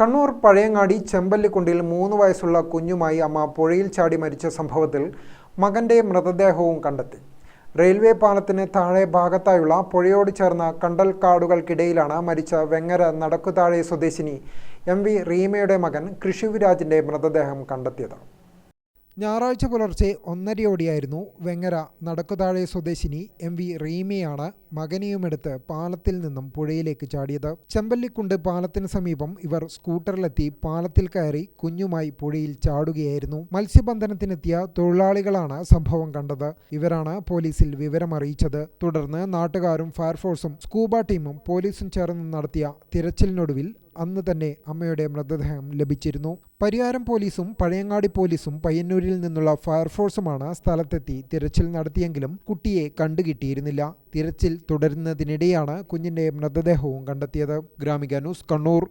കണ്ണൂർ പഴയങ്ങാടി ചെമ്പല്ലിക്കുണ്ടിൽ മൂന്ന് വയസ്സുള്ള കുഞ്ഞുമായി അമ്മ പുഴയിൽ ചാടി മരിച്ച സംഭവത്തിൽ മകന്റെ മൃതദേഹവും കണ്ടെത്തി. റെയിൽവേ പാലത്തിന് താഴെ ഭാഗത്തായുള്ള പുഴയോട് ചേർന്ന കണ്ടൽക്കാടുകൾക്കിടയിലാണ് മരിച്ച വെങ്ങര നടക്കുതാഴെ സ്വദേശിനി എം വി റീമയുടെ മകൻ കൃഷിവിരാജിന്റെ മൃതദേഹം കണ്ടെത്തിയത്. ഞായറാഴ്ച പുലർച്ചെ ഒന്നരയോടെയായിരുന്നു വെങ്ങര നടക്കുതാഴെ സ്വദേശിനി എം വി റീമയാണ് മകനെയുമെടുത്ത് പാലത്തിൽ നിന്നും പുഴയിലേക്ക് ചാടിയത്. ചെമ്പല്ലിക്കുണ്ട് പാലത്തിന് സമീപം ഇവർ സ്കൂട്ടറിലെത്തി പാലത്തിൽ കയറി കുഞ്ഞുമായി പുഴയിൽ ചാടുകയായിരുന്നു. മത്സ്യബന്ധനത്തിനെത്തിയ തൊഴിലാളികളാണ് സംഭവം കണ്ടത്. ഇവരാണ് പോലീസിൽ വിവരമറിയിച്ചത്. തുടർന്ന് നാട്ടുകാരും ഫയർഫോഴ്സും സ്കൂബ ടീമും പോലീസും ചേർന്ന് നടത്തിയ തിരച്ചിലിനൊടുവിൽ അന്ന് തന്നെ അമ്മയുടെ മൃതദേഹം ലഭിച്ചിരുന്നു. പരിയാരം പോലീസും പഴയങ്ങാടി പോലീസും പയ്യന്നൂരിൽ നിന്നുള്ള ഫയർഫോഴ്സുമാണ് സ്ഥലത്തെത്തി തിരച്ചിൽ നടത്തിയെങ്കിലും കുട്ടിയെ കണ്ടുകിട്ടിയിരുന്നില്ല. തിരച്ചിൽ തുടരുന്നതിനിടെയാണ് കുഞ്ഞിന്റെ മൃതദേഹവും കണ്ടെത്തിയത്. ഗ്രാമിക ന്യൂസ് കണ്ണൂർ.